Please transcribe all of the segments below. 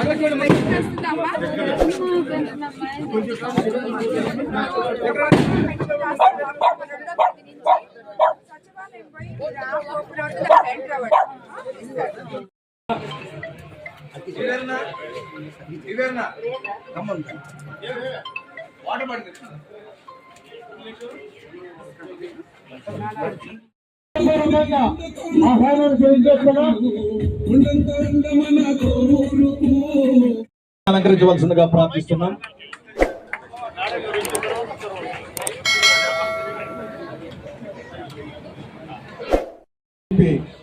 సచివాలయం పోయి హైదరాబాద్ ఇవేనా ఆహ్వానం అలంకరించవలసిందిగా ప్రార్థిస్తున్నాం.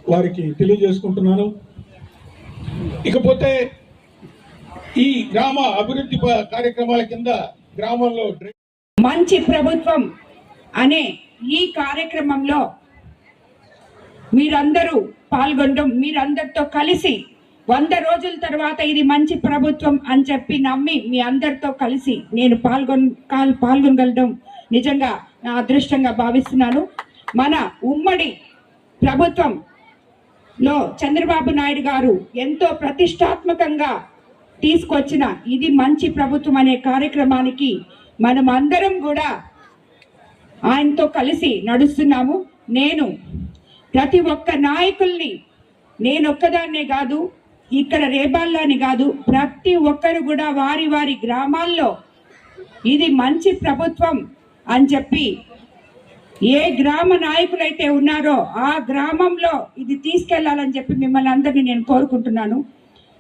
వారికి తెలియజేసుకుంటున్నాను. ఇకపోతే ఈ గ్రామ అభివృద్ధి కార్యక్రమాల కింద గ్రామంలో మంచి ప్రభుత్వం అనే ఈ కార్యక్రమంలో మీరందరూ పాల్గొనడం మీరందరితో కలిసి వంద రోజుల తర్వాత ఇది మంచి ప్రభుత్వం అని చెప్పి నమ్మి మీ అందరితో కలిసి నేను పాల్గొన్ పాల్గొనగలడం నిజంగా నా అదృష్టంగా భావిస్తున్నాను. మన ఉమ్మడి ప్రభుత్వం లో చంద్రబాబు నాయుడు గారు ఎంతో ప్రతిష్టాత్మకంగా తీసుకొచ్చిన ఇది మంచి ప్రభుత్వం అనే కార్యక్రమానికి మనం అందరం కూడా ఆయనతో కలిసి నడుస్తున్నాము. నేను ప్రతి ఒక్క నాయకుల్ని నేను ఒక్కదాన్నే కాదు ఇక్కడ రేపాల్లోని కాదు ప్రతి ఒక్కరు కూడా వారి వారి గ్రామాల్లో ఇది మంచి ప్రభుత్వం అని చెప్పి ఏ గ్రామ నాయకులైతే ఉన్నారో ఆ గ్రామంలో ఇది తీసుకెళ్ళాలని చెప్పి మిమ్మల్ని అందరినీ నేను కోరుకుంటున్నాను.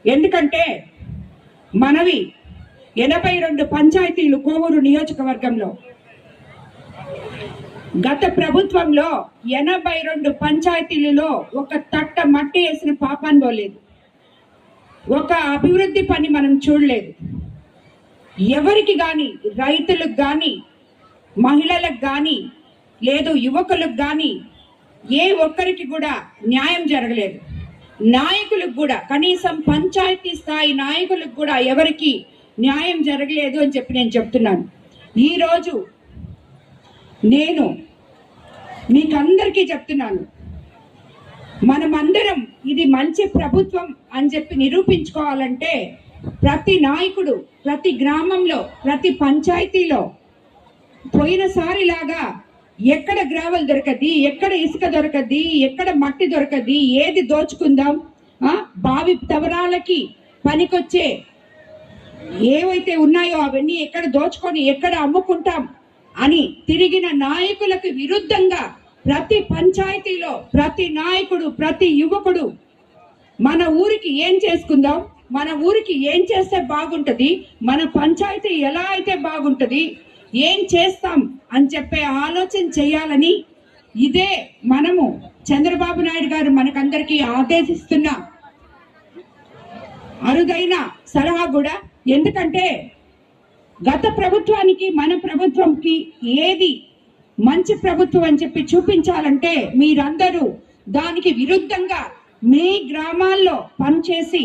ఎందుకంటే మనవి ఎనభై రెండు పంచాయతీలు కోవూరు నియోజకవర్గంలో. గత ప్రభుత్వంలో ఎనభై రెండు పంచాయతీలలో ఒక తట్ట మట్టి వేసిన పాపాన్ని పోలేదు. ఒక అభివృద్ధి పని మనం చూడలేదు. ఎవరికి కానీ రైతులకు కానీ మహిళలకు కానీ లేదు యువకులకు కానీ ఏ ఒక్కరికి కూడా న్యాయం జరగలేదు. నాయకులకు కూడా కనీసం పంచాయతీ స్థాయి నాయకులకు కూడా ఎవరికి న్యాయం జరగలేదు అని చెప్పి నేను చెప్తున్నాను. ఈరోజు నేను మీకందరికీ చెప్తున్నాను. మనమందరం ఇది మంచి ప్రభుత్వం అని చెప్పి నిరూపించుకోవాలంటే ప్రతి నాయకుడు ప్రతి గ్రామంలో ప్రతి పంచాయతీలో పోయినసారి లాగా ఎక్కడ గ్రావెల్ దొరకది ఎక్కడ ఇసుక దొరకది ఎక్కడ మట్టి దొరకది ఏది దోచుకుందాం బావి తవరాలకి పనికొచ్చే ఏవైతే ఉన్నాయో అవన్నీ ఎక్కడ దోచుకొని ఎక్కడ అమ్ముకుంటాం అని తిరిగిన నాయకులకు విరుద్ధంగా ప్రతి పంచాయతీలో ప్రతి నాయకుడు ప్రతి యువకుడు మన ఊరికి ఏం చేసుకుందాం? మన ఊరికి ఏం చేస్తే బాగుంటుంది? మన పంచాయతీ ఎలా అయితే బాగుంటుంది? ఏం చేస్తాం అని చెప్పే ఆలోచన చేయాలని ఇదే మనము చంద్రబాబు నాయుడు గారు మనకందరికీ ఆదేశిస్తున్న అరుదైన సలహా కూడా. ఎందుకంటే గత ప్రభుత్వానికి మన ప్రభుత్వంకి ఏది మంచి ప్రభుత్వం అని చెప్పి చూపించాలంటే మీరందరూ దానికి విరుద్ధంగా మీ గ్రామాల్లో పనిచేసి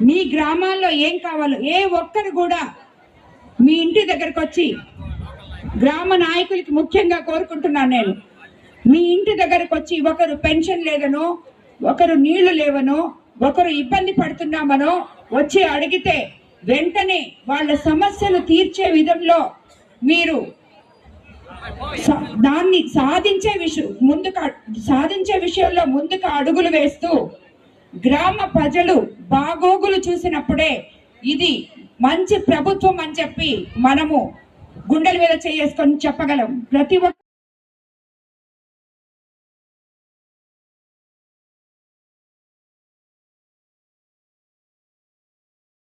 మీ గ్రామాల్లో ఏం కావాలో ఏ ఒక్కరు కూడా మీ ఇంటి దగ్గరకు వచ్చి గ్రామ నాయకులకి ముఖ్యంగా కోరుకుంటున్నాను నేను. మీ ఇంటి దగ్గరకు వచ్చి ఒకరు పెన్షన్ లేదనో ఒకరు నీళ్ళు లేవనో ఒకరు ఇబ్బంది పడుతున్నామనో వచ్చి అడిగితే వెంటనే వాళ్ళ సమస్యలు తీర్చే విధంలో మీరు దాన్ని సాధించే విషయం ముందుకు సాధించే విషయంలో ముందుకు అడుగులు వేస్తూ గ్రామ ప్రజలు బాగోగులు చూసినప్పుడే ఇది మంచి ప్రభుత్వం అని చెప్పి మనము గుండెల మీద చేసుకొని చెప్పగలం. ప్రతి ఒక్క